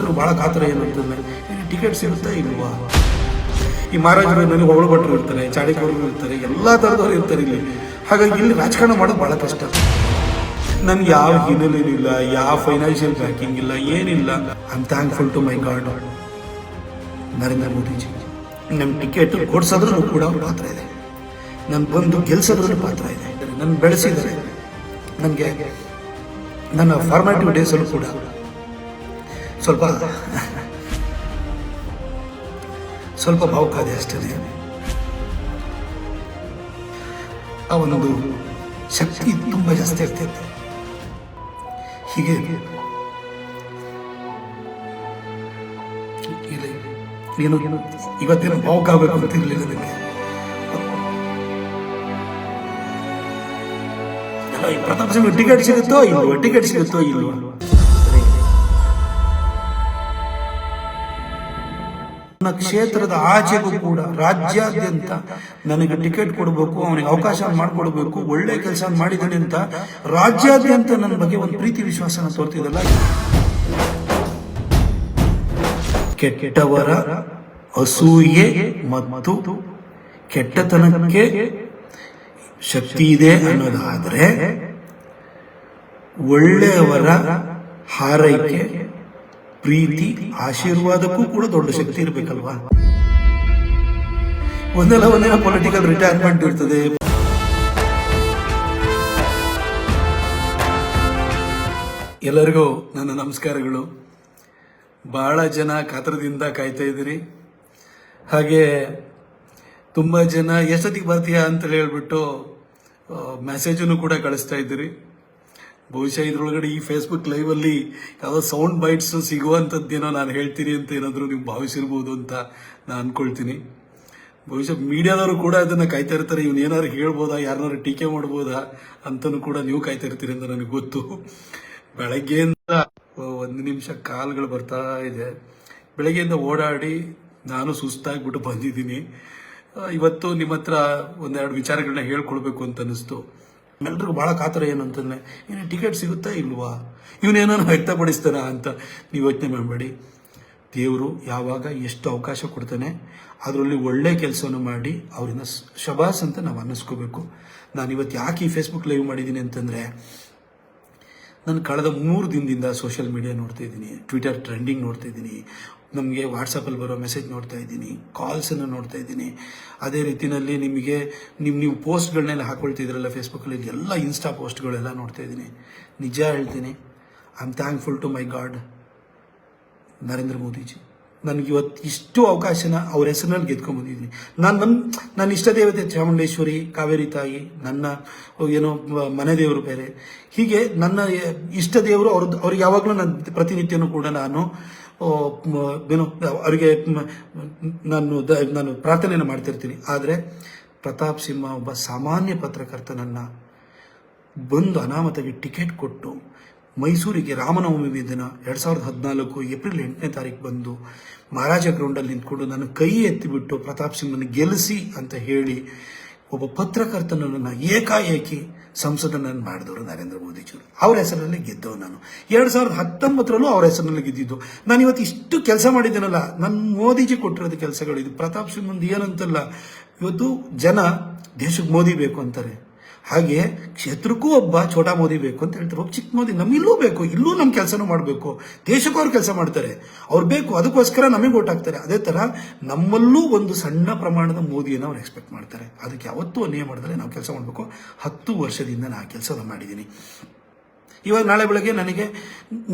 ನಮ್ಮೆಲ್ಲರೂ ಭಾಳ ಕಾತರ ಏನು ಅಂತಂದ್ರೆ ಟಿಕೆಟ್ ಸಿಗುತ್ತಾ ಇಲ್ವಾ? ಈ ಮಹಾರಾಜರು ನನಗೆ ಹೊಗಳು ಭಟ್ರು ಇರ್ತಾರೆ ಚಾಡಿಕೋರು ಇರ್ತಾರೆ, ಎಲ್ಲ ಥರದವ್ರು ಇರ್ತಾರೆ ಇಲ್ಲಿ. ಹಾಗಾಗಿ ಇಲ್ಲಿ ರಾಜಕಾರಣ ಮಾಡೋದು ಭಾಳ ಕಷ್ಟ. ನನ್ಗೆ ಯಾವ ಹಿನ್ನೆಲೆ ಇಲ್ಲ, ಯಾವ ಫೈನಾನ್ಷಿಯಲ್ ಬ್ಯಾಕಿಂಗ್ ಇಲ್ಲ, ಏನಿಲ್ಲ. I thankful to my god Narendra Modiji. ನಮ್ಮ ಟಿಕೆಟ್ ಕೊಡ್ಸೋದ್ರೂ ಕೂಡ ಅವ್ರ ಪಾತ್ರ ಇದೆ. ನಾನು ಬಂದು ಗೆಲ್ಸೋದ್ರಲ್ಲೂ ಪಾತ್ರ ಇದೆ. ನನ್ನ ಬೆಳೆಸಿದ್ದಾರೆ. ನನಗೆ, ನನ್ನ ಫಾರ್ಮ್ಯಾಟಿವ್ ಡೇಸಲ್ಲೂ ಕೂಡ ಸ್ವಲ್ಪ ಸ್ವಲ್ಪ ಭಾವುಕಾದೆ ಅಷ್ಟೇ ಆ ಶಕ್ತಿ ತುಂಬ ಜಾಸ್ತಿ ಇರ್ತೈತೆ. ಹೀಗೆ ಏನು ಇವತ್ತೇನು ಭಾವುಕ ಆಗಬೇಕು ಅಂತ ಇರಲಿಲ್ಲ ನನಗೆ? ಪ್ರತಾಪ್ ಸಿಂಗ್ ಟಿಕೆಟ್ ಸಿಗುತ್ತೋ ಇಲ್ವೋ? ಟಿಕೆಟ್ ಸಿಗುತ್ತೋ ಇಲ್ವೋ? ನನ್ನ ಕ್ಷೇತ್ರದ ಆಚೆಗೂ ಕೂಡ ರಾಜ್ಯಾದ್ಯಂತ ನನಗೆ ಟಿಕೆಟ್ ಕೊಡಬೇಕು, ಅವನಿಗೆ ಅವಕಾಶ ಮಾಡಿಕೊಡ್ಬೇಕು, ಒಳ್ಳೆ ಕೆಲಸ ಮಾಡಿದ್ದಾನೆ ಅಂತ ರಾಜ್ಯಾದ್ಯಂತ ನನ್ನ ಬಗ್ಗೆ ಒಂದು ಪ್ರೀತಿ ವಿಶ್ವಾಸನ ತೋರ್ತಿದಲ್ಲ. ಕೆಟ್ಟವರ ಅಸೂಯೆ ಮತ್ತು ಕೆಟ್ಟತನಕ್ಕೆ ಶಕ್ತಿ ಇದೆ ಅನ್ನೋದಾದ್ರೆ ಒಳ್ಳೆಯವರ ಹಾರೈಕೆ ಪ್ರೀತಿ, ಆಶೀರ್ವಾದಕ್ಕೂ ಕೂಡ ದೊಡ್ಡ ಶಕ್ತಿ ಇರಬೇಕಲ್ವಾ? ಒಂದಲ್ಲ ಒಂದಿನ ಪೊಲಿಟಿಕಲ್ ರಿಟೈರ್ಮೆಂಟ್ ಇರ್ತದೆ. ಎಲ್ಲರಿಗೂ ನನ್ನ ನಮಸ್ಕಾರಗಳು. ಬಹಳ ಜನ ಕಾತರದಿಂದ ಕಾಯ್ತಾ ಇದ್ದೀರಿ. ಹಾಗೆ ತುಂಬ ಜನ ಎಷ್ಟೊತ್ತಿಗೆ ಬರ್ತೀಯಾ ಅಂತ ಹೇಳ್ಬಿಟ್ಟು ಮೆಸೇಜನ್ನು ಕೂಡ ಕಳಿಸ್ತಾ ಇದ್ದೀರಿ. ಬಹುಶಃ ಇದ್ರೊಳಗಡೆ ಈ ಫೇಸ್ಬುಕ್ ಲೈವಲ್ಲಿ ಯಾವುದೋ ಸೌಂಡ್ ಬೈಟ್ಸ್ ಸಿಗುವಂಥದ್ದೇನೋ ನಾನು ಹೇಳ್ತೀನಿ ಅಂತ ಏನಾದರೂ ನೀವು ಭಾವಿಸಿರ್ಬೋದು ಅಂತ ನಾನು ಅನ್ಕೊಳ್ತೀನಿ. ಬಹುಶಃ ಮೀಡಿಯಾದವರು ಕೂಡ ಅದನ್ನು ಕಾಯ್ತಾ ಇರ್ತಾರೆ. ಇವ್ನು ಏನಾದ್ರು ಹೇಳ್ಬೋದಾ? ಯಾರನ್ನಾರು ಟೀಕೆ ಮಾಡ್ಬೋದಾ? ಅಂತಲೂ ಕೂಡ ನೀವು ಕಾಯ್ತಾ ಇರ್ತೀರಿ ಅಂತ ನನಗೆ ಗೊತ್ತು. ಬೆಳಗ್ಗೆಯಿಂದ ಒಂದು ನಿಮಿಷ ಕಾಲ್ಗಳು ಬರ್ತಾ ಇದೆ. ಬೆಳಗ್ಗೆಯಿಂದ ಓಡಾಡಿ ನಾನು ಸುಸ್ತಾಗ್ಬಿಟ್ಟು ಬಂದಿದ್ದೀನಿ. ಇವತ್ತು ನಿಮ್ಮ ಹತ್ರ ಒಂದೆರಡು ವಿಚಾರಗಳನ್ನ ಹೇಳ್ಕೊಳ್ಬೇಕು ಅಂತ ಅನಿಸ್ತು ಎಲ್ರಿಗೂ ಭಾಳ ಕಾತರ ಏನಂತಂದ್ರೆ, ಏನು ಟಿಕೆಟ್ ಸಿಗುತ್ತಾ ಇಲ್ವಾ? ಇವನೇನೋ ವ್ಯಕ್ತಪಡಿಸ್ತಾರ ಅಂತ ನೀವು ಯೋಚನೆ ಮಾಡಬೇಡಿ. ದೇವರು ಯಾವಾಗ ಎಷ್ಟು ಅವಕಾಶ ಕೊಡ್ತಾನೆ, ಅದರಲ್ಲಿ ಒಳ್ಳೆ ಕೆಲಸವನ್ನು ಮಾಡಿ ಅವರಿಂದ ಶಬಾಸ್ ಅಂತ ನಾವು ಅನ್ನಿಸ್ಕೋಬೇಕು. ನಾನು ಇವತ್ತು ಯಾಕೆ ಈ ಫೇಸ್ಬುಕ್ ಲೈವ್ ಮಾಡಿದ್ದೀನಿ ಅಂತಂದರೆ, ನಾನು ಕಳೆದ ಮೂರು ದಿನದಿಂದ ಸೋಷಿಯಲ್ ಮೀಡಿಯಾ ನೋಡ್ತಾ ಇದ್ದೀನಿ ಟ್ವಿಟರ್ ಟ್ರೆಂಡಿಂಗ್ ನೋಡ್ತಾ ಇದ್ದೀನಿ ನಮಗೆ ವಾಟ್ಸಪ್ಪಲ್ಲಿ ಬರೋ ಮೆಸೇಜ್ ನೋಡ್ತಾ ಇದ್ದೀನಿ ಕಾಲ್ಸನ್ನು ನೋಡ್ತಾ ಇದ್ದೀನಿ. ಅದೇ ರೀತಿಯಲ್ಲಿ ನಿಮಗೆ ನಿಮ್ಮ ನೀವು ಪೋಸ್ಟ್ಗಳನ್ನೆಲ್ಲ ಹಾಕೊಳ್ತಿದ್ರಲ್ಲ ಫೇಸ್ಬುಕ್ಕಲ್ಲಿ ಎಲ್ಲ ಇನ್ಸ್ಟಾ ಪೋಸ್ಟ್ಗಳೆಲ್ಲ ನೋಡ್ತಾ ಇದ್ದೀನಿ. ನಿಜ ಹೇಳ್ತೀನಿ I am thankful to my god Narendra Modiji. ನನಗೆ ಇವತ್ತು ಇಷ್ಟು ಅವಕಾಶನ ಅವ್ರ ಹೆಸರಿನಲ್ಲಿ ಗೆದ್ಕೊಂಡ್ಬಂದಿದ್ದೀನಿ ನಾನು ನನ್ನ ನನ್ನ ಇಷ್ಟ ದೇವತೆ ಚಾಮುಂಡೇಶ್ವರಿ, ಕಾವೇರಿ ತಾಯಿ, ನನ್ನ, ಏನೋ, ಮನೆ ದೇವರು ಬೇರೆ. ಹೀಗೆ ನನ್ನ ಇಷ್ಟ ದೇವರು ಅವ್ರದ್ದು ಅವ್ರಿಗೆ ಯಾವಾಗಲೂ ನನ್ನ ಪ್ರತಿನಿತ್ಯನೂ ಕೂಡ ನಾನು ಏನೋ, ಅವರಿಗೆ ನಾನು ನಾನು ಪ್ರಾರ್ಥನೆಯನ್ನು ಮಾಡ್ತಿರ್ತೀನಿ. ಆದರೆ ಪ್ರತಾಪ್ ಸಿಂಹ ಒಬ್ಬ ಸಾಮಾನ್ಯ ಪತ್ರಕರ್ತನನ್ನು ಬಂದು ಅನಾಮತಾಗಿ ಟಿಕೆಟ್ ಕೊಟ್ಟು ಮೈಸೂರಿಗೆ ರಾಮನವಮಿ ದಿನ ಎರಡು ಸಾವಿರದ ಹದಿನಾಲ್ಕು ಏಪ್ರಿಲ್ ಎಂಟನೇ ತಾರೀಕು ಬಂದು ಮಹಾರಾಜ ಗ್ರೌಂಡಲ್ಲಿ ನಿಂತ್ಕೊಂಡು ನಾನು ಕೈ ಎತ್ತಿಬಿಟ್ಟು ಪ್ರತಾಪ್ ಸಿಂಹನ ಗೆಲ್ಲಿಸಿ ಅಂತ ಹೇಳಿ ಒಬ್ಬ ಪತ್ರಕರ್ತನನ್ನು ಏಕಾಏಕಿ ಸಂಸದನನ್ನು ಮಾಡಿದವರು ನರೇಂದ್ರ ಮೋದಿಜಿಯವರು. ಅವ್ರ ಹೆಸರಲ್ಲಿ ಗೆದ್ದವು ನಾನು. ಎರಡು ಸಾವಿರದ ಹತ್ತೊಂಬತ್ತರಲ್ಲೂ ಅವ್ರ ಹೆಸರಿನಲ್ಲಿ ಗೆದ್ದಿದ್ದು. ನಾನು ಇವತ್ತು ಇಷ್ಟು ಕೆಲಸ ಮಾಡಿದ್ದೀನಲ್ಲ ನನ್ನ ಮೋದಿಜಿ ಕೊಟ್ಟಿರೋದು ಕೆಲಸಗಳು. ಇದು ಪ್ರತಾಪ್ ಸಿಂಹಂದು ಏನಂತಲ್ಲ, ಇವತ್ತು ಜನ ದೇಶಕ್ಕೆ ಮೋದಿ ಬೇಕು ಅಂತಾರೆ. ಹಾಗೆ ಕ್ಷೇತ್ರಕ್ಕೂ ಒಬ್ಬ ಛೋಟಾ ಮೋದಿ ಬೇಕು ಅಂತ ಹೇಳ್ತಾರೆ. ಒಬ್ಬ ಚಿಕ್ಕ ಮೋದಿ ನಮ್ಮಿಲ್ಲೂ ಬೇಕು, ಇಲ್ಲೂ ನಮ್ಮ ಕೆಲಸನೂ ಮಾಡಬೇಕು. ದೇಶಕ್ಕೂ ಅವ್ರು ಕೆಲಸ ಮಾಡ್ತಾರೆ. ಅವ್ರು ಬೇಕು, ಅದಕ್ಕೋಸ್ಕರ ನಮಗೆ ಓಟ್ ಹಾಕ್ತಾರೆ. ಅದೇ ಥರ ನಮ್ಮಲ್ಲೂ ಒಂದು ಸಣ್ಣ ಪ್ರಮಾಣದ ಮೋದಿಯನ್ನು ಅವ್ರು ಎಕ್ಸ್ಪೆಕ್ಟ್ ಮಾಡ್ತಾರೆ. ಅದಕ್ಕೆ ಯಾವತ್ತೂ ಅನ್ಯಾಯ ಮಾಡಿದ್ರೆ ನಾವು ಕೆಲಸ ಮಾಡಬೇಕು. ಹತ್ತು ವರ್ಷದಿಂದ ನಾನು ಆ ಕೆಲಸನ ಮಾಡಿದ್ದೀನಿ ಇವಾಗ ನಾಳೆ ಬೆಳಗ್ಗೆ ನನಗೆ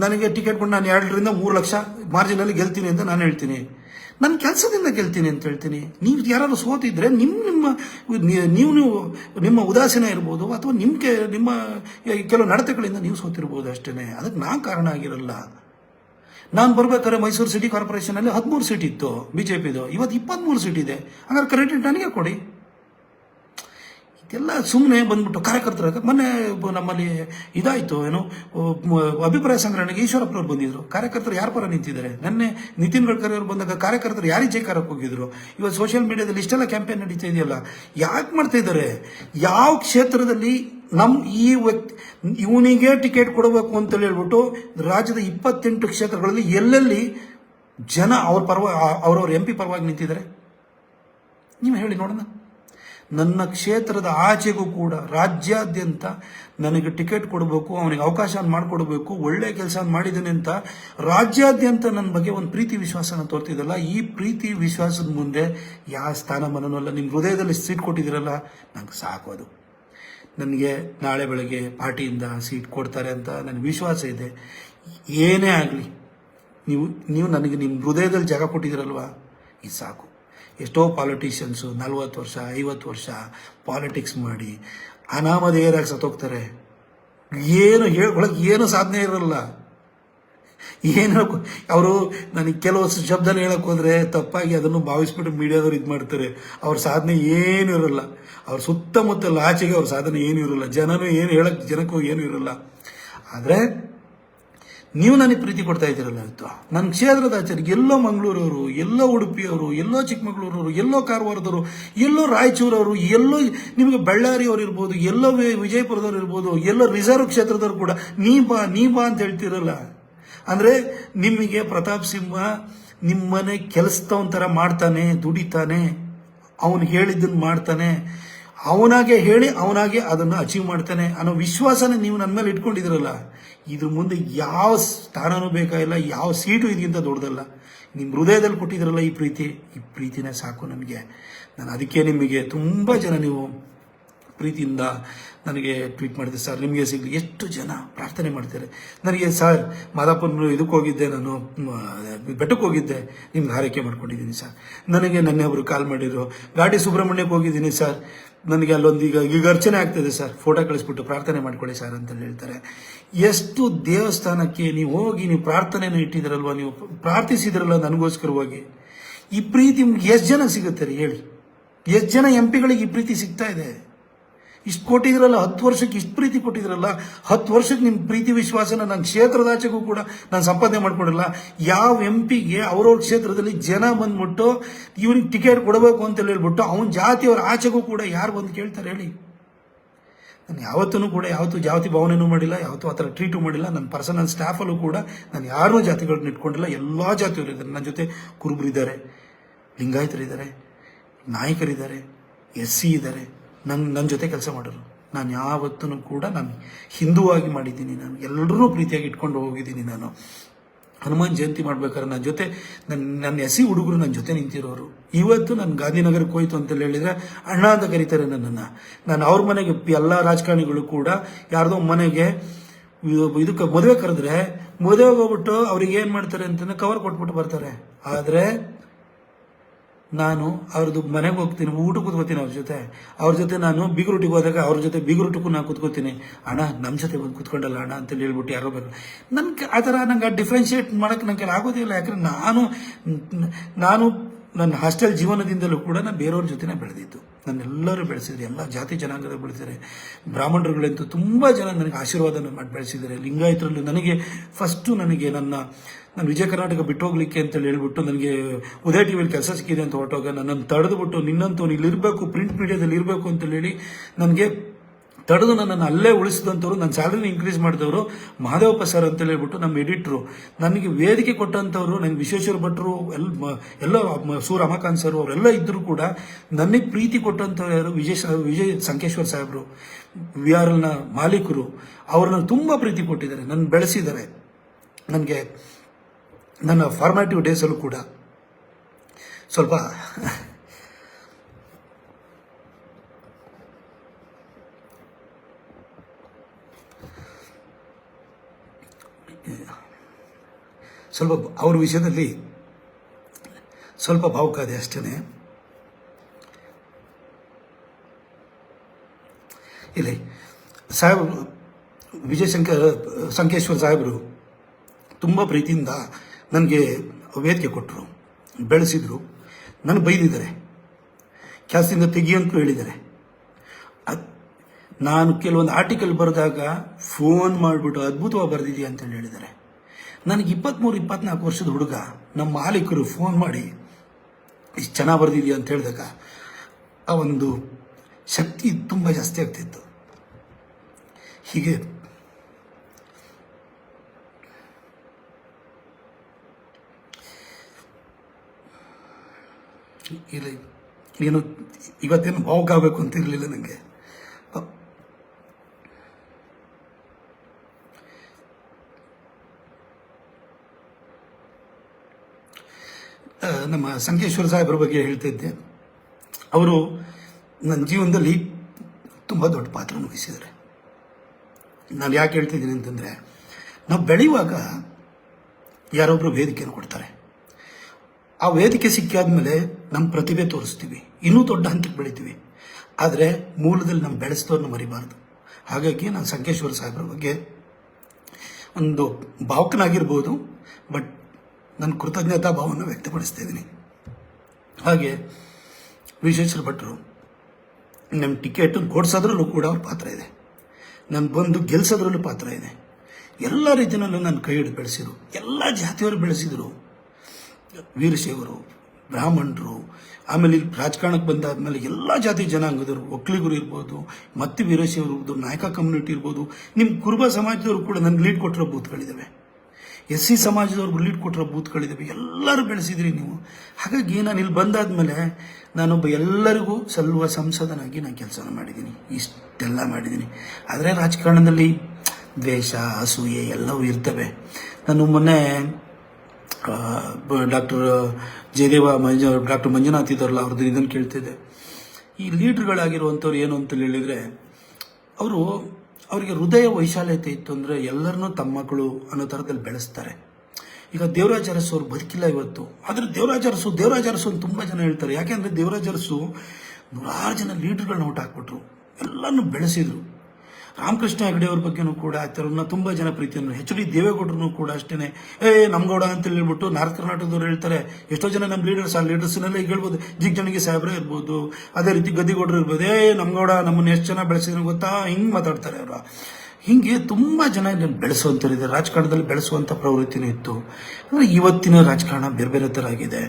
ನನಗೆ ಟಿಕೆಟ್ ಬಂದು ನಾನು ಎರಡರಿಂದ ಮೂರು ಲಕ್ಷ ಮಾರ್ಜಿನಲ್ಲಿ ಗೆಲ್ತೀನಿ ಅಂತ ನಾನು ಹೇಳ್ತೀನಿ. ನನ್ನ ಕೆಲಸದಿಂದ ಗೆಲ್ತೀನಿ ಅಂತ ಹೇಳ್ತೀನಿ. ನೀವು ಯಾರಾದ್ರು ಸೋತಿದ್ರೆ ನಿಮ್ಮ ನಿಮ್ಮ ನೀವು ನೀವು ನಿಮ್ಮ ಉದಾಸೀನ ಇರ್ಬೋದು ಅಥವಾ ನಿಮ್ಮ ಕೆ ನಿಮ್ಮ ಕೆಲವು ನಡತೆಗಳಿಂದ ನೀವು ಸೋತಿರ್ಬೋದು ಅಷ್ಟೇ ಅದಕ್ಕೆ ನಾನು ಕಾರಣ ಆಗಿರಲ್ಲ. ನಾನು ಬರ್ಬೇಕಾದ್ರೆ ಮೈಸೂರು ಸಿಟಿ ಕಾರ್ಪೊರೇಷನಲ್ಲಿ ಹದಿಮೂರು ಸೀಟ್ ಇತ್ತು ಬಿ ಜೆ ಪಿದು ಇವತ್ತು ಇಪ್ಪತ್ತ್ಮೂರು ಸೀಟ್ ಇದೆ. ಹಾಗಾದ್ರೆ ಕ್ರೆಡಿಟ್ ನನಗೆ ಕೊಡಿ. ಇದೆಲ್ಲ ಸುಮ್ಮನೆ ಬಂದ್ಬಿಟ್ಟು ಕಾರ್ಯಕರ್ತರ ಮೊನ್ನೆ ನಮ್ಮಲ್ಲಿ ಇದಾಯಿತು, ಏನು ಅಭಿಪ್ರಾಯ ಸಂಗ್ರಹಣೆಗೆ ಈಶ್ವರಪ್ಪನವ್ರು ಬಂದಿದ್ರು. ಕಾರ್ಯಕರ್ತರು ಯಾರ ಪರ ನಿಂತಿದ್ದಾರೆ? ನಿನ್ನೆ ನಿತಿನ್ ಗಡ್ಕರಿ ಅವರು ಬಂದಾಗ ಕಾರ್ಯಕರ್ತರು ಯಾರಿಗೆ ಜೈಕಾರಕ್ಕೆ ಹೋಗಿದ್ರು? ಇವತ್ತು ಸೋಷಿಯಲ್ ಮೀಡಿಯಾದಲ್ಲಿ ಇಷ್ಟೆಲ್ಲ ಕ್ಯಾಂಪೇನ್ ನಡೀತಾ ಇದೆಯಲ್ಲ, ಯಾಕೆ ಮಾಡ್ತಾ ಇದ್ದಾರೆ? ಯಾವ ಕ್ಷೇತ್ರದಲ್ಲಿ ನಮ್ಮ ಈ ವ್ಯಕ್ತಿ, ಇವನಿಗೆ ಟಿಕೆಟ್ ಕೊಡಬೇಕು ಅಂತ ಹೇಳ್ಬಿಟ್ಟು ರಾಜ್ಯದ ಇಪ್ಪತ್ತೆಂಟು ಕ್ಷೇತ್ರಗಳಲ್ಲಿ ಎಲ್ಲೆಲ್ಲಿ ಜನ ಅವ್ರ ಪರವಾಗಿ ಅವ್ರವ್ರ ಎಂ ಪಿ ಪರವಾಗಿ ನಿಂತಿದ್ದಾರೆ? ನೀವು ಹೇಳಿ ನೋಡೋಣ. ನನ್ನ ಕ್ಷೇತ್ರದ ಆಚೆಗೂ ಕೂಡ ರಾಜ್ಯಾದ್ಯಂತ ನನಗೆ ಟಿಕೆಟ್ ಕೊಡಬೇಕು, ಅವನಿಗೆ ಅವಕಾಶ ಮಾಡಿಕೊಡ್ಬೇಕು, ಒಳ್ಳೆ ಕೆಲಸ ಮಾಡಿದ್ದೇನೆ ಅಂತ ರಾಜ್ಯಾದ್ಯಂತ ನನ್ನ ಬಗ್ಗೆ ಒಂದು ಪ್ರೀತಿ ವಿಶ್ವಾಸನ ತೋರ್ತಿದ್ದಲ್ಲ ಈ ಪ್ರೀತಿ ವಿಶ್ವಾಸದ ಮುಂದೆ ಯಾವ ಸ್ಥಾನಮಾನನೂ ಅಲ್ಲ. ನಿಮ್ಮ ಹೃದಯದಲ್ಲಿ ಸೀಟ್ ಕೊಟ್ಟಿದ್ದೀರಲ್ಲ, ನಂಗೆ ಸಾಕು ಅದು. ನನಗೆ ನಾಳೆ ಬೆಳಗ್ಗೆ ಪಾರ್ಟಿಯಿಂದ ಸೀಟ್ ಕೊಡ್ತಾರೆ ಅಂತ ನನಗೆ ವಿಶ್ವಾಸ ಇದೆ. ಏನೇ ಆಗಲಿ, ನೀವು ನೀವು ನನಗೆ ನಿಮ್ಮ ಹೃದಯದಲ್ಲಿ ಜಾಗ ಕೊಟ್ಟಿದ್ದೀರಲ್ವಾ, ಇದು ಸಾಕು. ಎಷ್ಟೋ ಪಾಲಿಟಿಷಿಯನ್ಸು ನಲ್ವತ್ತು ವರ್ಷ, ಐವತ್ತು ವರ್ಷ ಪಾಲಿಟಿಕ್ಸ್ ಮಾಡಿ ಅನಾಮಧೇಯರಾಗಿ ಸತ್ತೋಗ್ತಾರೆ. ಏನು ಒಳಗೆ ಏನು ಸಾಧನೆ ಇರಲ್ಲ. ಏನು ಅವರು ನನಗೆ ಕೆಲವು ಶಬ್ದನ ಹೇಳಕ್ಕೆ ಹೋದರೆ ತಪ್ಪಾಗಿ ಅದನ್ನು ಭಾವಿಸ್ಬಿಟ್ಟು ಮೀಡಿಯಾದವ್ರು ಇದು ಮಾಡ್ತಾರೆ. ಅವ್ರ ಸಾಧನೆ ಏನು ಇರಲ್ಲ. ಅವ್ರ ಸುತ್ತಮುತ್ತಲ ಆಚೆಗೆ ಅವ್ರ ಸಾಧನೆ ಏನು ಇರಲ್ಲ. ಜನನು ಏನು ಹೇಳಕ್ಕೆ ಜನಕ್ಕೂ ಏನು ಇರಲ್ಲ. ಆದರೆ ನೀವು ನನಗೆ ಪ್ರೀತಿ ಕೊಡ್ತಾ ಇದ್ದೀರಲ್ಲ ಇವತ್ತು ನನ್ನ ಕ್ಷೇತ್ರದ ಆಚಾರ್ಯ ಎಲ್ಲೋ ಮಂಗಳೂರವರು, ಎಲ್ಲೋ ಉಡುಪಿಯವರು, ಎಲ್ಲೋ ಚಿಕ್ಕಮಗಳೂರವರು, ಎಲ್ಲೋ ಕಾರವಾರದವರು, ಎಲ್ಲೋ ರಾಯಚೂರವರು, ಎಲ್ಲೋ ನಿಮಗೆ ಬಳ್ಳಾರಿಯವರು ಇರ್ಬೋದು, ಎಲ್ಲೋ ವಿಜಯಪುರದವರು ಇರ್ಬೋದು, ಎಲ್ಲೋ ರಿಸರ್ವ್ ಕ್ಷೇತ್ರದವ್ರು ಕೂಡ, ನೀ ಬಾ ನೀ ಬಾ ಅಂತ ಹೇಳ್ತಿರಲ್ಲ. ಅಂದರೆ ನಿಮಗೆ ಪ್ರತಾಪ್ ಸಿಂಹ ನಿಮ್ಮನೆ ಕೆಲಸದವನ ಥರ ಮಾಡ್ತಾನೆ, ದುಡಿತಾನೆ, ಅವನು ಹೇಳಿದ್ದನ್ನು ಮಾಡ್ತಾನೆ, ಅವನಾಗೆ ಹೇಳಿ, ಅವನಾಗೆ ಅದನ್ನು ಅಚೀವ್ ಮಾಡ್ತಾನೆ ಅನ್ನೋ ವಿಶ್ವಾಸನ ನೀವು ನನ್ನ ಮೇಲೆ ಇಟ್ಕೊಂಡಿದ್ದೀರಲ್ಲ. ಇದ್ರ ಮುಂದೆ ಯಾವ ಸ್ಥಾನನೂ ಬೇಕಾಗಿಲ್ಲ ಯಾವ ಸೀಟು ಇದಕ್ಕಿಂತ ದೊಡ್ಡದಲ್ಲ. ನಿಮ್ಮ ಹೃದಯದಲ್ಲಿ ಕೊಟ್ಟಿದ್ರಲ್ಲ ಈ ಪ್ರೀತಿ, ಈ ಪ್ರೀತಿನೇ ಸಾಕು ನನಗೆ ನಾನು ಅದಕ್ಕೆ ನಿಮಗೆ ತುಂಬ ಜನ ನೀವು ಪ್ರೀತಿಯಿಂದ ನನಗೆ ಟ್ವೀಟ್ ಮಾಡಿದೆ ಸರ್, ನಿಮಗೆ ಸಿಗಲಿ, ಎಷ್ಟು ಜನ ಪ್ರಾರ್ಥನೆ ಮಾಡ್ತಾರೆ. ನನಗೆ, ಸರ್ ಮಾದಾಪುರ ಇದಕ್ಕೆ ಹೋಗಿದ್ದೆ, ನಾನು ಬೆಟ್ಟಕ್ಕೆ ಹೋಗಿದ್ದೆ. ನಿಮ್ಗೆ ಹಾರೈಕೆ ಮಾಡ್ಕೊಂಡಿದ್ದೀನಿ, ಸರ್. ನನಗೆ ನೆನ್ನೆ ಒಬ್ಬರು ಕಾಲ್ ಮಾಡಿದ್ರು. ಗಾಡಿ ಸುಬ್ರಹ್ಮಣ್ಯಕ್ಕೆ ಹೋಗಿದ್ದೀನಿ, ಸರ್. ನನಗೆ ಅಲ್ಲೊಂದು ಈಗ ಈಗ ಅರ್ಚನೆ ಆಗ್ತದೆ, ಸರ್. ಫೋಟೋ ಕಳಿಸ್ಬಿಟ್ಟು ಪ್ರಾರ್ಥನೆ ಮಾಡ್ಕೊಳ್ಳಿ, ಸರ್ ಅಂತ ಹೇಳ್ತಾರೆ. ಎಷ್ಟು ದೇವಸ್ಥಾನಕ್ಕೆ ನೀವು ಹೋಗಿ, ನೀವು ಪ್ರಾರ್ಥನೆಯನ್ನು ಇಟ್ಟಿದ್ದೀರಲ್ವ, ನೀವು ಪ್ರಾರ್ಥಿಸಿದ್ರಲ್ಲ ನನಗೋಸ್ಕರವಾಗಿ ಈ ಪ್ರೀತಿ ಎಷ್ಟು ಜನ ಸಿಗುತ್ತೆ ರೀ ಹೇಳಿ? ಎಷ್ಟು ಜನ ಎಂ ಪಿಗಳಿಗೆ ಈ ಪ್ರೀತಿ ಸಿಗ್ತಾ ಇದೆ? ಇಷ್ಟು ಕೊಟ್ಟಿದ್ರಲ್ಲ, ಹತ್ತು ವರ್ಷಕ್ಕೆ ಇಷ್ಟು ಪ್ರೀತಿ ಕೊಟ್ಟಿದ್ರಲ್ಲ, ಹತ್ತು ವರ್ಷಕ್ಕೆ ನಿಮ್ಮ ಪ್ರೀತಿ ವಿಶ್ವಾಸನ ನನ್ನ ಕ್ಷೇತ್ರದಾಚೆಗೂ ಕೂಡ ನಾನು ಸಂಪಾದನೆ ಮಾಡ್ಕೊಂಡಿಲ್ಲ. ಯಾವ ಎಂ ಪಿಗೆ ಅವ್ರವ್ರ ಕ್ಷೇತ್ರದಲ್ಲಿ ಜನ ಬಂದ್ಬಿಟ್ಟು ಇವನಿಗೆ ಟಿಕೆಟ್ ಕೊಡಬೇಕು ಅಂತ ಹೇಳ್ಬಿಟ್ಟು ಅವನ ಜಾತಿಯವ್ರ ಆಚೆಗೂ ಕೂಡ ಯಾರು ಬಂದು ಕೇಳ್ತಾರೆ ಹೇಳಿ. ನಾನು ಯಾವತ್ತೂ ಕೂಡ ಯಾವತ್ತೂ ಜಾತಿ ಭಾವನೆಯೂ ಮಾಡಿಲ್ಲ, ಯಾವತ್ತೂ ಆ ಥರ ಟ್ರೀಟು ಮಾಡಿಲ್ಲ. ನನ್ನ ಪರ್ಸನಲ್ ಸ್ಟಾಫಲ್ಲೂ ಕೂಡ ನಾನು ಯಾರನ್ನೂ ಜಾತಿಗಳನ್ನ ಇಟ್ಕೊಂಡಿಲ್ಲ. ಎಲ್ಲ ಜಾತಿಯವರು ಇದ್ದಾರೆ. ನನ್ನ ಜೊತೆ ಕುರುಬರಿದ್ದಾರೆ ಲಿಂಗಾಯತರಿದ್ದಾರೆ ನಾಯಕರಿದ್ದಾರೆ ಎಸ್ ಸಿ ಇದ್ದಾರೆ. ನನ್ನ ನನ್ನ ಜೊತೆ ಕೆಲಸ ಮಾಡೋರು. ನಾನು ಯಾವತ್ತೂ ಕೂಡ ನಾನು ಹಿಂದೂವಾಗಿ ಮಾಡಿದ್ದೀನಿ ನಾನು. ಎಲ್ಲರೂ ಪ್ರೀತಿಯಾಗಿ ಇಟ್ಕೊಂಡು ಹೋಗಿದ್ದೀನಿ ನಾನು. ಹನುಮಾನ್ ಜಯಂತಿ ಮಾಡ್ಬೇಕಾದ್ರೆ ನನ್ನ ಜೊತೆ ನನ್ನ ನನ್ನ ಎಸಿ ಹುಡುಗರು ನನ್ನ ಜೊತೆ ನಿಂತಿರೋರು. ಇವತ್ತು ನಾನು ಗಾಂಧಿನಗರಕ್ಕೆ ಹೋಯ್ತು ಅಂತ ಹೇಳಿದ್ರೆ ಅಣ್ಣ ಅಂತ ಕರೀತಾರೆ ನನ್ನನ್ನು. ನಾನು ಅವ್ರ ಮನೆಗೆ ಎಲ್ಲ ರಾಜಕಾರಣಿಗಳು ಕೂಡ ಯಾರ್ದೋ ಮನೆಗೆ ಇದಕ್ಕೆ ಮದುವೆ ಕರೆದ್ರೆ ಮದುವೆ ಹೋಗ್ಬಿಟ್ಟು ಅವ್ರಿಗೆ ಏನು ಮಾಡ್ತಾರೆ ಅಂತಂದ್ರೆ ಕವರ್ ಕೊಟ್ಬಿಟ್ಟು ಬರ್ತಾರೆ. ಆದರೆ ನಾನು ಅವ್ರದ್ದು ಮನೆಗೆ ಹೋಗ್ತೀನಿ, ಊಟ ಕೂತ್ಕೋತೀನಿ ಅವ್ರ ಜೊತೆ. ಅವ್ರ ಜೊತೆ ನಾನು ಬಿಗುರುಟಿಗೆ ಹೋದಾಗ ಅವ್ರ ಜೊತೆ ಬಿಗುರುಟಕ್ಕೂ ನಾನು ಕೂತ್ಕೋತೀನಿ. ಅಣ್ಣ ನಮ್ಮ ಜೊತೆ ಬಂದು ಕೂತ್ಕೊಂಡಲ್ಲ ಅಣ್ಣ ಅಂತೇಳಿ ಹೇಳ್ಬಿಟ್ಟು ಯಾರೋ ಬೇಕು ನನ್ಗೆ ಆ ಥರ ನಂಗೆ ಡಿಫ್ರೆನ್ಶಿಯೇಟ್ ಮಾಡೋಕ್ಕೆ ನಂಗೆ ಆಗೋದಿಲ್ಲ ಯಾಕಂದ್ರೆ ನಾನು ನಾನು ನನ್ನ ಹಾಸ್ಟೆಲ್ ಜೀವನದಿಂದಲೂ ಕೂಡ ನಾನು ಬೇರೆಯವ್ರ ಜೊತೆನೇ ಬೆಳೆದಿದ್ದು. ನನ್ನೆಲ್ಲರೂ ಬೆಳೆಸಿದ್ರು, ಎಲ್ಲ ಜಾತಿ ಜನಾಂಗದ ಬೆಳೆಸಿದ್ದಾರೆ ಬ್ರಾಹ್ಮಣರುಗಳಂತೂ ತುಂಬ ಜನ ನನಗೆ ಆಶೀರ್ವಾದನ ಮಾಡಿ ಬೆಳೆಸಿದ್ದಾರೆ ಲಿಂಗಾಯತರಲ್ಲೂ ನನಗೆ ಫಸ್ಟು ನನಗೆ ನನ್ನ ನಾನು ವಿಜಯ ಕರ್ನಾಟಕ ಬಿಟ್ಟು ಹೋಗ್ಲಿಕ್ಕೆ ಅಂತೇಳಿ ಹೇಳ್ಬಿಟ್ಟು ನನಗೆ ಉದಯ ಟಿವಿಯಲ್ಲಿ ಕೆಲಸ ಸಿಕ್ಕಿದೆ ಅಂತ ಹೊರಟೋಗ ನನ್ನನ್ನು ತಡೆದುಬಿಟ್ಟು ನಿನ್ನಂತೂ ಇಲ್ಲಿ ಇರಬೇಕು ಪ್ರಿಂಟ್ ಮೀಡಿಯಾದಲ್ಲಿ ಇರಬೇಕು ಅಂತೇಳಿ ಹೇಳಿ ನನಗೆ ತಡೆದು ನನ್ನನ್ನು ಅಲ್ಲೇ ಉಳಿಸಿದಂಥವ್ರು, ನನ್ನ ಸ್ಯಾಲರಿನ ಇನ್ಕ್ರೀಸ್ ಮಾಡಿದವರು ಮಹಾದೇವಪ್ಪ ಸರ್ ಅಂತ ಹೇಳ್ಬಿಟ್ಟು ನಮ್ಮ ಎಡಿಟ್ರು ನನಗೆ ವೇದಿಕೆ ಕೊಟ್ಟಂಥವ್ರು ನನಗೆ ವಿಶ್ವೇಶ್ವರ ಭಟ್ರು, ಎಲ್ ಎಲ್ಲ ಸು ರಮಾಕಾಂತ್ ಸರ್ ಅವರೆಲ್ಲ ಇದ್ದರೂ ಕೂಡ ನನಗೆ ಪ್ರೀತಿ ಕೊಟ್ಟಂಥವ್ರು ಯಾರು? ವಿಜಯ್ ವಿಜಯ್ ಸಂಕೇಶ್ವರ್ ಸಾಹೇಬರು ವಿ ಆರ್ ಎಲ್ನ ಮಾಲೀಕರು. ಅವ್ರನ್ನ ತುಂಬ ಪ್ರೀತಿ ಕೊಟ್ಟಿದ್ದಾರೆ ನನ್ನ ಬೆಳೆಸಿದ್ದಾರೆ. ನನಗೆ ನನ್ನ ಫಾರ್ಮ್ಯಾಟಿವ್ ಡೇಸಲ್ಲೂ ಕೂಡ ಸ್ವಲ್ಪ ಸ್ವಲ್ಪ ಅವ್ರ ವಿಷಯದಲ್ಲಿ ಸ್ವಲ್ಪ ಭಾವುಕಾದೆ ಅಷ್ಟೇ ಇಲ್ಲಿ ಸಾಹೇಬ್ರು ವಿಜಯ ಶಂಕರ್ ಸಂಕೇಶ್ವರ್ ಸಾಹೇಬರು ತುಂಬ ಪ್ರೀತಿಯಿಂದ ನನಗೆ ವೇದಿಕೆ ಕೊಟ್ಟರು ಬೆಳೆಸಿದರು. ನನಗೆ ಬೈದಿದ್ದಾರೆ. ಕೆಲಸದಿಂದ ತೆಗಿಯಂತೂ ಹೇಳಿದ್ದಾರೆ. ನಾನು ಕೆಲವೊಂದು ಆರ್ಟಿಕಲ್ ಬರೆದಾಗ ಫೋನ್ ಮಾಡಿಬಿಟ್ಟು ಅದ್ಭುತವಾಗಿ ಬರೆದಿದೆಯಾ ಅಂತೇಳಿ ಹೇಳಿದ್ದಾರೆ. ನನಗೆ ಇಪ್ಪತ್ತ್ಮೂರು ಇಪ್ಪತ್ನಾಲ್ಕು ವರ್ಷದ ಹುಡುಗ, ನಮ್ಮ ಮಾಲೀಕರು ಫೋನ್ ಮಾಡಿ, ಇಷ್ಟು ಚೆನ್ನಾಗಿ ಬರೆದಿದೆಯಾ ಅಂತ ಹೇಳಿದಾಗ ಆ ಒಂದು ಶಕ್ತಿ ತುಂಬ ಜಾಸ್ತಿ ಆಗ್ತಿತ್ತು. ಹೀಗೆ ಇಲ್ಲ ಏನು ಇವತ್ತೇನು ಆಗಬೇಕು ಅಂತ ಇರಲಿಲ್ಲ ನನಗೆ ನಮ್ಮ ಸಂಕೇಶ್ವರ ಸಾಹೇಬ್ರ ಬಗ್ಗೆ ಹೇಳ್ತಿದ್ದೆ ಅವರು ನನ್ನ ಜೀವನದಲ್ಲಿ ತುಂಬ ದೊಡ್ಡ ಪಾತ್ರ ವಹಿಸಿದ್ದಾರೆ. ನಾನು ಯಾಕೆ ಹೇಳ್ತಿದ್ದೀನಿ ಅಂತಂದರೆ, ನಾವು ಬೆಳೆಯುವಾಗ ಯಾರೊಬ್ಬರು ವೇದಿಕೆಯನ್ನು ಕೊಡ್ತಾರೆ. ಆ ವೇದಿಕೆ ಸಿಕ್ಕಾದ್ಮೇಲೆ ನಮ್ಮ ಪ್ರತಿಭೆ ತೋರಿಸ್ತೀವಿ. ಇನ್ನೂ ದೊಡ್ಡ ಹಂತಕ್ಕೆ ಬೆಳಿತೀವಿ. ಆದರೆ ಮೂಲದಲ್ಲಿ ನಮ್ಮ ಬೆಳೆಸಿದವ್ರನ್ನ ಮರಿಬಾರ್ದು. ಹಾಗಾಗಿ ನಾನು ಸಂಕೇಶ್ವರ ಸಾಹೇಬ್ರ ಬಗ್ಗೆ ಒಂದು ಭಾವುಕನಾಗಿರ್ಬೋದು, ಬಟ್ ನನ್ನ ಕೃತಜ್ಞತಾ ಭಾವವನ್ನು ವ್ಯಕ್ತಪಡಿಸ್ತಾ ಇದ್ದೀನಿ. ಹಾಗೆ ವಿಶ್ವೇಶ್ವರ ಭಟ್ರು ನಮ್ಮ ಟಿಕೆಟ್ ಓಡಿಸೋದ್ರಲ್ಲೂ ಕೂಡ ಅವ್ರ ಪಾತ್ರ ಇದೆ. ನಾನು ಬಂದು ಗೆಲ್ಸೋದ್ರಲ್ಲೂ ಪಾತ್ರ ಇದೆ. ಎಲ್ಲ ರೀತಿಯಲ್ಲೂ ನನ್ನ ಕೈ ಹಿಡಿದು ಬೆಳೆಸಿದ್ರು. ಎಲ್ಲ ಜಾತಿಯವರು ಬೆಳೆಸಿದರು. ವೀರಶೈವರು, ಬ್ರಾಹ್ಮಣರು, ಆಮೇಲೆ ಇಲ್ಲಿ ರಾಜಕಾರಣಕ್ಕೆ ಬಂದಾದ್ಮೇಲೆ ಎಲ್ಲ ಜಾತಿ ಜನಾಂಗದವರು, ಒಕ್ಕಲಿಗರು ಇರ್ಬೋದು, ಮತ್ತೆ ವೀರಶೈವರು ಇರ್ಬೋದು, ನಾಯಕ ಕಮ್ಯುನಿಟಿ ಇರ್ಬೋದು ನಿಮ್ಮ ಕುರುಬ ಸಮಾಜದವರು ಕೂಡ ನನಗೆ ಲೀಡ್ ಕೊಟ್ಟಿರೋ ಬೂತ್ಗಳಿದ್ದಾವೆ ಎಸ್ ಸಿ ಸಮಾಜದವ್ರಿಗೆ ಲೀಡ್ ಕೊಟ್ಟಿರೋ ಬೂತ್ಗಳಿದ್ದಾವೆ ಎಲ್ಲರೂ ಬೆಳೆಸಿದ್ರಿ ನೀವು. ಹಾಗಾಗಿ ನಾನು ಇಲ್ಲಿ ಬಂದಾದ್ಮೇಲೆ ನಾನೊಬ್ಬ ಎಲ್ಲರಿಗೂ ಸಲ್ಲುವ ಸಂಸದನಾಗಿ ನಾನು ಕೆಲಸ ಮಾಡಿದ್ದೀನಿ. ಇಷ್ಟೆಲ್ಲ ಮಾಡಿದ್ದೀನಿ. ಆದರೆ ರಾಜಕಾರಣದಲ್ಲಿ ದ್ವೇಷ, ಅಸೂಯೆ ಎಲ್ಲವೂ ಇರ್ತವೆ. ನಾನು ಮೊನ್ನೆ ಡಾಕ್ಟರ್ ಜಯದೇವ ಮಂಜ, ಡಾಕ್ಟರ್ ಮಂಜುನಾಥ್ ಇದ್ದಾರಲ್ಲ, ಅವ್ರದ್ದು ಇದನ್ನು ಕೇಳ್ತಿದ್ದೆ. ಈ ಲೀಡ್ರ್ಗಳಾಗಿರುವಂಥವ್ರು ಏನು ಅಂತ ಹೇಳಿದರೆ, ಅವರು ಅವರಿಗೆ ಹೃದಯ ವೈಶಾಲ್ಯತೆ ಇತ್ತು ಅಂದರೆ ಎಲ್ಲರನ್ನೂ ತಮ್ಮ ಮಕ್ಕಳು ಅನ್ನೋ ಥರದಲ್ಲಿ ಬೆಳೆಸ್ತಾರೆ. ಈಗ ದೇವರಾಜ ಅರಸು ಅವ್ರು ಬದುಕಿಲ್ಲ ಇವತ್ತು. ಆದರೆ ದೇವರಾಜರಸು ದೇವರಾಜ ಅರಸು ಅಂತ ತುಂಬ ಜನ ಹೇಳ್ತಾರೆ. ಯಾಕೆಂದರೆ ದೇವರಾಜರಸು ನೂರಾರು ಜನ ಲೀಡ್ರ್ಗಳನ್ನ ಊಟ ಹಾಕ್ಬಿಟ್ರು. ಎಲ್ಲನೂ ಬೆಳೆಸಿದ್ರು. ರಾಮಕೃಷ್ಣ ಹೆಗಡೆ ಅವ್ರ ಬಗ್ಗೆನೂ ಕೂಡ ಥರನ್ನ ತುಂಬ ಜನ ಪ್ರೀತಿಯನ್ನು ಎಚ್ ಡಿ ಕೂಡ ಅಷ್ಟೇ ಏ, ನಮ್ಗೌಡ ಅಂತ ಹೇಳ್ಬಿಟ್ಟು ನಾರ್ತ್ ಕರ್ನಾಟಕದವ್ರು ಹೇಳ್ತಾರೆ. ಎಷ್ಟೋ ಜನ ನಮ್ಮ ಲೀಡರ್ಸ್ ಆ ಲೀಡರ್ಸ್ನೆಲ್ಲ ಈಗ ಹೇಳ್ಬೋದು ಜಿಗ್ಜಣಿಗೆ ಸಾಹೇಬ್ರೆ ಇರ್ಬೋದು. ಅದೇ ರೀತಿ ಗದ್ದಿಗೌಡರು ಇರ್ಬೋದು. ಏ, ನಮ್ಗೌಡ, ನಮ್ಮನ್ನ ಎಷ್ಟು ಜನ ಬೆಳೆಸಿದ್ರು ಗೊತ್ತಾ? ಹಿಂಗೆ ಮಾತಾಡ್ತಾರೆ ಅವರು. ಹೀಗೆ ತುಂಬ ಜನ ಇದನ್ನು ರಾಜಕಾರಣದಲ್ಲಿ ಬೆಳೆಸುವಂಥ ಪ್ರವೃತ್ತಿನೂ ಇತ್ತು. ಅಂದರೆ ಇವತ್ತಿನ ರಾಜಕಾರಣ ಬೇರೆ ಬೇರೆ ಥರ ಆಗಿದೆ.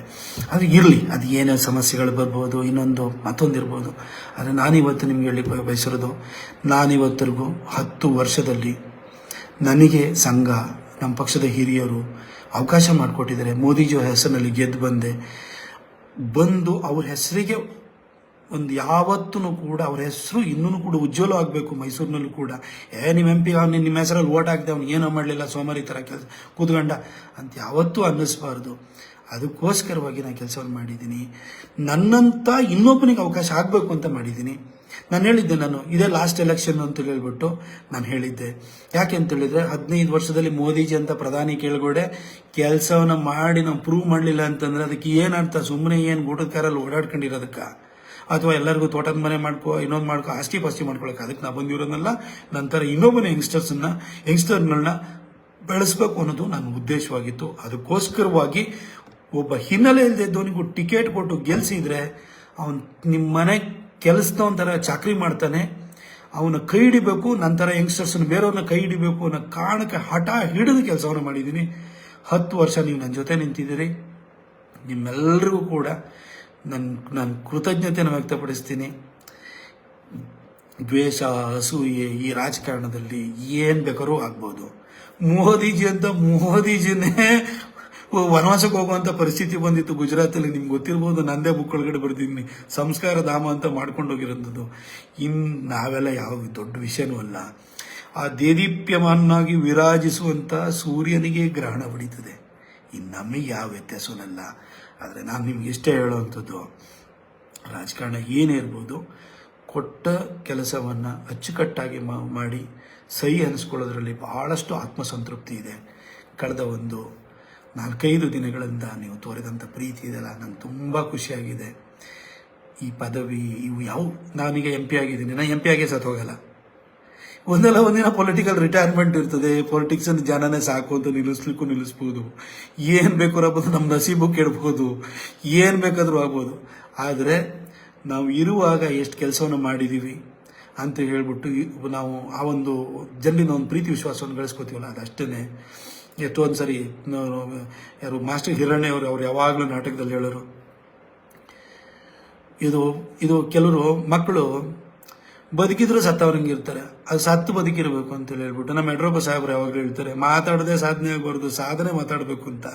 ಆದರೆ ಇರಲಿ, ಅದು ಏನೇ ಸಮಸ್ಯೆಗಳು ಬರ್ಬೋದು, ಇನ್ನೊಂದು ಮತ್ತೊಂದು ಇರ್ಬೋದು ಆದರೆ ನಾನಿವತ್ತು ನಿಮ್ಗೆ ಹೇಳಿ ಬಯಸಿರೋದು ನಾನಿವತ್ತರೆಗೂ ಹತ್ತು ವರ್ಷದಲ್ಲಿ ನನಗೆ ಸಂಘ, ನಮ್ಮ ಪಕ್ಷದ ಹಿರಿಯರು ಅವಕಾಶ ಮಾಡಿಕೊಟ್ಟಿದ್ದಾರೆ. ಮೋದಿಜಿ ಹೆಸರಿನಲ್ಲಿ ಗೆದ್ದು ಬಂದೆ. ಬಂದು ಅವ್ರ ಹೆಸರಿಗೆ ಒಂದು ಯಾವತ್ತೂ ಕೂಡ ಅವ್ರ ಹೆಸರು ಇನ್ನೂ ಕೂಡ ಉಜ್ವಲ ಆಗಬೇಕು ಮೈಸೂರಿನಲ್ಲೂ ಕೂಡ. ಏ ನಿಮ್ಮ ಎಂ ಪಿ ಅವ್ನು ನಿಮ್ಮ ಹೆಸರಲ್ಲಿ ಓಟ್ ಹಾಕಿದೆ ಅವ್ನು ಏನೋ ಮಾಡಲಿಲ್ಲ ಸೋಮಾರಿ ಥರ ಕೆಲಸ, ಕೂತ್ಕೊಂಡ ಅಂತ ಯಾವತ್ತೂ ಅನ್ನಿಸ್ಬಾರ್ದು. ಅದಕ್ಕೋಸ್ಕರವಾಗಿ ನಾನು ಕೆಲಸವನ್ನು ಮಾಡಿದ್ದೀನಿ. ನನ್ನಂತ ಇನ್ನೊಬ್ಬನಿಗೆ ಅವಕಾಶ ಆಗಬೇಕು ಅಂತ ಮಾಡಿದ್ದೀನಿ. ನಾನು ಹೇಳಿದ್ದೆ ನಾನು, ಇದೇ ಲಾಸ್ಟ್ ಎಲೆಕ್ಷನ್ ಅಂತ ಹೇಳ್ಬಿಟ್ಟು ನಾನು ಹೇಳಿದ್ದೆ. ಯಾಕೆ ಅಂತ ಹೇಳಿದ್ರೆ, ಹದಿನೈದು ವರ್ಷದಲ್ಲಿ ಮೋದಿಜಿ ಅಂತ ಪ್ರಧಾನಿ ಕೇಳ್ಗೋಡೆ, ಕೆಲಸವನ್ನು ಮಾಡಿ ನಾವು ಪ್ರೂವ್ ಮಾಡಲಿಲ್ಲ ಅಂತಂದ್ರೆ ಅದಕ್ಕೆ ಏನರ್ಥ ಸುಮ್ಮನೆ ಏನು ಗೂಟದ ಕಾರಲ್ಲಿ ಓಡಾಡ್ಕೊಂಡಿರೋದಕ್ಕ? ಅಥವಾ ಎಲ್ಲರಿಗೂ ತೋಟದ ಮನೆ ಮಾಡ್ಕೋ, ಇನ್ನೊಂದು ಮಾಡ್ಕೋ, ಆಸ್ತಿ ಪಾಸ್ತಿ ಮಾಡ್ಕೊಳಕ್ಕೆ ಅದಕ್ಕೆ ನಾ ಬಂದಿರೋದಲ್ಲ ನಂತರ ಇನ್ನೊಬ್ಬನ ಯಂಗ್ಸ್ಟರ್ಸನ್ನ ಯಂಗ್ಸ್ಟರ್ಗಳನ್ನ ಬೆಳೆಸ್ಬೇಕು ಅನ್ನೋದು ನನ್ನ ಉದ್ದೇಶವಾಗಿತ್ತು. ಅದಕ್ಕೋಸ್ಕರವಾಗಿ ಒಬ್ಬ ಹಿನ್ನೆಲೆ ಇಲ್ಲದಿದ್ದವನಿಗೂ ಟಿಕೆಟ್ ಕೊಟ್ಟು ಗೆಲ್ಸಿದ್ರೆ ಅವನು ನಿಮ್ಮ ಮನೆ ಕೆಲಸದವನ ಚಾಕ್ರಿ ಮಾಡ್ತಾನೆ. ಅವನ ಕೈ ಹಿಡಿಬೇಕು, ನಂತರ ಯಂಗ್ಸ್ಟರ್ಸ್ನ ಬೇರೆಯವ್ರನ್ನ ಕೈ ಹಿಡಿಬೇಕು ಅನ್ನೋ ಕಾರಣಕ್ಕೆ ಹಠ ಹಿಡಿದು ಕೆಲಸವನ್ನು ಮಾಡಿದ್ದೀನಿ ಹತ್ತು ವರ್ಷ ನೀವು ನನ್ನ ಜೊತೆ ನಿಂತಿದ್ದೀರಿ. ನಿಮ್ಮೆಲ್ಲರಿಗೂ ಕೂಡ ನನ್ನ ನಾನು ಕೃತಜ್ಞತೆಯನ್ನು ವ್ಯಕ್ತಪಡಿಸ್ತೀನಿ. ದ್ವೇಷ ಅಸೂಯೆ ಈ ರಾಜಕಾರಣದಲ್ಲಿ ಏನು ಬೇಕಾದ್ರೂ ಆಗ್ಬೋದು. ಮೋದಿಜಿ ಅಂತ ಮೋದಿಜಿನೇ ವನವಾಸಕ್ಕೆ ಹೋಗುವಂಥ ಪರಿಸ್ಥಿತಿ ಬಂದಿತ್ತು. ಗುಜರಾತಲ್ಲಿ ನಿಮ್ಗೆ ಗೊತ್ತಿರ್ಬೋದು, ನಂದೇ ಬುಕ್ ಒಳಗಡೆ ಬರ್ದಿದ್ದೀನಿ. ಸಂಸ್ಕಾರ ಧಾಮ ಅಂತ ಮಾಡ್ಕೊಂಡು ಹೋಗಿರೋದು ಇನ್ನು ನಾವೆಲ್ಲ ಯಾವ ದೊಡ್ಡ ವಿಷಯನೂ ಅಲ್ಲ. ಆ ದೇದೀಪ್ಯಮಾನಾಗಿ ವಿರಾಜಿಸುವಂಥ ಸೂರ್ಯನಿಗೆ ಗ್ರಹಣ ಹೊಡಿತದೆ. ಇನ್ನು ನಮಗೆ ಯಾವ ವ್ಯತ್ಯಾಸವನ್ನಲ್ಲ ಆದರೆ ನಾನು ನಿಮ್ಗೆ ಇಷ್ಟೇ ಹೇಳುವಂಥದ್ದು, ರಾಜಕಾರಣ ಏನೇ ಇರ್ಬೋದು, ಕೊಟ್ಟ ಕೆಲಸವನ್ನು ಅಚ್ಚುಕಟ್ಟಾಗಿ ಮಾಡಿ ಸಹಿ ಅನಿಸ್ಕೊಳ್ಳೋದ್ರಲ್ಲಿ ಬಹಳಷ್ಟು ಆತ್ಮಸಂತೃಪ್ತಿ ಇದೆ. ಕಳೆದ ಒಂದು ನಾಲ್ಕೈದು ದಿನಗಳಿಂದ ನೀವು ತೋರಿದಂಥ ಪ್ರೀತಿ ಇದೆಯಲ್ಲ ನಂಗೆ ತುಂಬ ಖುಷಿಯಾಗಿದೆ. ಈ ಪದವಿ ಇವು ಯಾವ, ನಾನೀಗ ಎಂ ಪಿ ಆಗಿದ್ದೀನಿ. ನಾನು ಎಂ ಪಿ ಆಗೇ ಸತ್ತು ಹೋಗಲ್ಲ. ಒಂದಲ್ಲ ಒಂದಿನ ಪೊಲಿಟಿಕಲ್ ರಿಟೈರ್ಮೆಂಟ್ ಇರ್ತದೆ. ಪೊಲಿಟಿಕ್ಸ್ ಅಂತ ಜನನೇ ಸಾಕು ಅಂತ ನಿಲ್ಲಿಸ್ಲಿಕ್ಕೂ ನಿಲ್ಲಿಸ್ಬೋದು. ಏನು ಬೇಕಾದ್ರೂ ಆಗ್ಬೋದು ನಮ್ಮ ನಸೀಬು ಕೆಡಬಹುದು ಏನು ಬೇಕಾದರೂ ಆಗ್ಬೋದು. ಆದರೆ ನಾವು ಇರುವಾಗ ಎಷ್ಟು ಕೆಲಸವನ್ನು ಮಾಡಿದ್ದೀವಿ ಅಂತ ಹೇಳ್ಬಿಟ್ಟು ನಾವು ಆ ಒಂದು ಜಲ್ಲಿನ ಒಂದು ಪ್ರೀತಿ ವಿಶ್ವಾಸವನ್ನು ಗಳಿಸ್ಕೋತೀವಲ್ಲ ಅದಷ್ಟೇ ಎಷ್ಟೊಂದು ಸರಿ ಯಾರು ಮಾಸ್ಟರ್ ಹಿರಣ್ಯ ಅವರು, ಅವ್ರು ಯಾವಾಗಲೂ ನಾಟಕದಲ್ಲಿ ಹೇಳೋರು. ಇದು ಇದು ಕೆಲವರು ಮಕ್ಕಳು ಬದುಕಿದ್ರು ಸತ್ತವ್ರಂಗೆ ಇರ್ತಾರೆ. ಅದು ಸತ್ತು ಬದುಕಿರಬೇಕು ಅಂತ ಹೇಳ್ಬಿಟ್ಟು ನಮ್ಮ ಯಡ್ರೊಬ್ಬ ಸಾಹೇಬ್ರು ಯಾವಾಗಲೂ ಹೇಳ್ತಾರೆ, ಮಾತಾಡದೆ ಸಾಧನೆ ಆಗಬಾರ್ದು, ಸಾಧನೆ ಮಾತಾಡಬೇಕು ಅಂತ.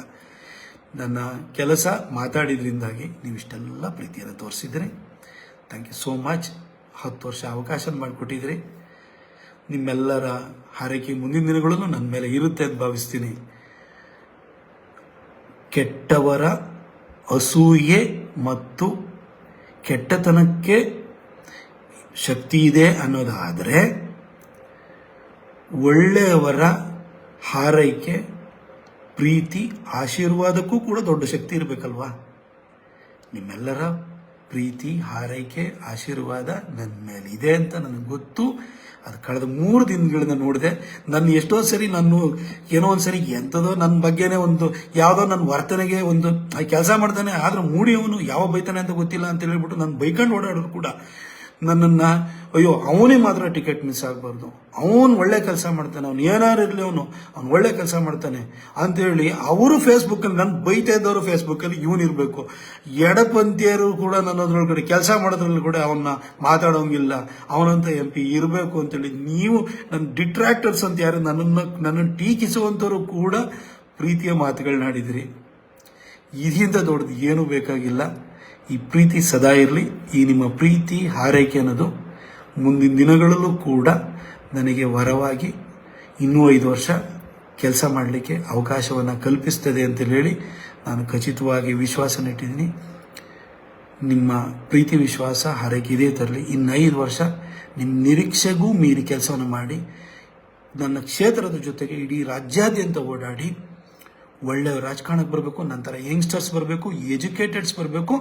ನನ್ನ ಕೆಲಸ ಮಾತಾಡಿದ್ರಿಂದಾಗಿ ನೀವು ಇಷ್ಟೆಲ್ಲ ಪ್ರೀತಿಯನ್ನು ತೋರಿಸಿದ್ರಿ ಥ್ಯಾಂಕ್ ಯು ಸೋ ಮಚ್ ಹತ್ತು ವರ್ಷ ಅವಕಾಶ ಮಾಡಿಕೊಟ್ಟಿದ್ರಿ ನಿಮ್ಮೆಲ್ಲರ ಹಾರೈಕೆ ಮುಂದಿನ ದಿನಗಳಲ್ಲೂ ನನ್ನ ಮೇಲೆ ಇರುತ್ತೆ ಅಂತ ಭಾವಿಸ್ತೀನಿ. ಕೆಟ್ಟವರ ಅಸೂಯೆ ಮತ್ತು ಕೆಟ್ಟತನಕ್ಕೆ ಶಕ್ತಿ ಇದೆ ಅನ್ನೋದಾದರೆ ಒಳ್ಳೆಯವರ ಹಾರೈಕೆ, ಪ್ರೀತಿ, ಆಶೀರ್ವಾದಕ್ಕೂ ಕೂಡ ದೊಡ್ಡ ಶಕ್ತಿ ಇರಬೇಕಲ್ವಾ? ನಿಮ್ಮೆಲ್ಲರ ಪ್ರೀತಿ, ಹಾರೈಕೆ, ಆಶೀರ್ವಾದ ನನ್ನ ಮೇಲೆ ಇದೆ ಅಂತ ನನಗೆ ಗೊತ್ತು. ಅದು ಕಳೆದ ಮೂರು ದಿನಗಳನ್ನ ನೋಡಿದೆ ನನ್ನ ಎಷ್ಟೋ ಸರಿ ನಾನು ಏನೋ ಒಂದು ಸರಿ ಎಂಥದೋ ನನ್ನ ಬಗ್ಗೆನೇ ಒಂದು ಯಾವುದೋ ನನ್ನ ವರ್ತನೆಗೆ ಒಂದು ಕೆಲಸ ಮಾಡ್ತಾನೆ, ಆದರೂ ಮೂಡಿ ಅವನು ಯಾವ ಬೈತಾನೆ ಅಂತ ಗೊತ್ತಿಲ್ಲ ಅಂತ ಹೇಳ್ಬಿಟ್ಟು ನಾನು ಬೈಕಂಡು ಓಡಾಡೋರು ಕೂಡ. ನನ್ನನ್ನು, ಅಯ್ಯೋ ಅವನಿಗೆ ಮಾತ್ರ ಟಿಕೆಟ್ ಮಿಸ್ ಆಗಬಾರ್ದು. ಅವನು ಒಳ್ಳೆ ಕೆಲಸ ಮಾಡ್ತಾನೆ, ಅವ್ನು ಏನಾರು ಇರಲಿ ಅವನು, ಅವ್ನು ಒಳ್ಳೆ ಕೆಲಸ ಮಾಡ್ತಾನೆ ಅಂತೇಳಿ ಅವರು ಫೇಸ್ಬುಕ್ಕಲ್ಲಿ ನನ್ನ ಬೈತಾ ಇದ್ದವರು ಫೇಸ್ಬುಕ್ಕಲ್ಲಿ ಇವನು ಇರಬೇಕು. ಎಡಪಂಥಿಯರು ಕೂಡ ನನ್ನ ಅದ್ರೊಳಗಡೆ ಕೆಲಸ ಮಾಡೋದ್ರಲ್ಲಿ ಕೂಡ ಅವನ್ನ ಮಾತಾಡೋಂಗಿಲ್ಲ. ಅವನಂತ ಎಂ ಪಿ ಇರಬೇಕು ಅಂತೇಳಿ ನೀವು ನನ್ನ ಡಿಟ್ರಾಕ್ಟರ್ಸ್ ಅಂತ ಯಾರು ನನ್ನನ್ನು ನನ್ನನ್ನು ಟೀಕಿಸುವಂಥವ್ರು ಕೂಡ ಪ್ರೀತಿಯ ಮಾತುಗಳನ್ನಾಡಿದಿರಿ ಇದರಿಂದ ದೊಡ್ಡದು ಏನೂ ಬೇಕಾಗಿಲ್ಲ. ಈ ಪ್ರೀತಿ ಸದಾ ಇರಲಿ. ಈ ನಿಮ್ಮ ಪ್ರೀತಿ, ಹಾರೈಕೆ ಅನ್ನೋದು ಮುಂದಿನ ದಿನಗಳಲ್ಲೂ ಕೂಡ ನನಗೆ ವರವಾಗಿ ಇನ್ನೂ ಐದು ವರ್ಷ ಕೆಲಸ ಮಾಡಲಿಕ್ಕೆ ಅವಕಾಶವನ್ನು ಕಲ್ಪಿಸ್ತದೆ ಅಂತ ಹೇಳಿ ನಾನು ಖಚಿತವಾಗಿ ವಿಶ್ವಾಸ ಇಟ್ಟಿದ್ದೀನಿ. ನಿಮ್ಮ ಪ್ರೀತಿ, ವಿಶ್ವಾಸ, ಹಾರೈಕೆ ಇದೇ ತರಲಿ. ಇನ್ನು ಐದು ವರ್ಷ ನಿಮ್ಮ ನಿರೀಕ್ಷೆಗೂ ಮೀರಿ ಕೆಲಸವನ್ನು ಮಾಡಿ, ನನ್ನ ಕ್ಷೇತ್ರದ ಜೊತೆಗೆ ಇಡೀ ರಾಜ್ಯಾದ್ಯಂತ ಓಡಾಡಿ ಒಳ್ಳೆಯ ರಾಜಕಾರಣಕ್ಕೆ ಬರಬೇಕು, ನಂತರ ಯಂಗ್ಸ್ಟರ್ಸ್ ಬರಬೇಕು ಎಜುಕೇಟೆಡ್ಸ್ ಬರಬೇಕು.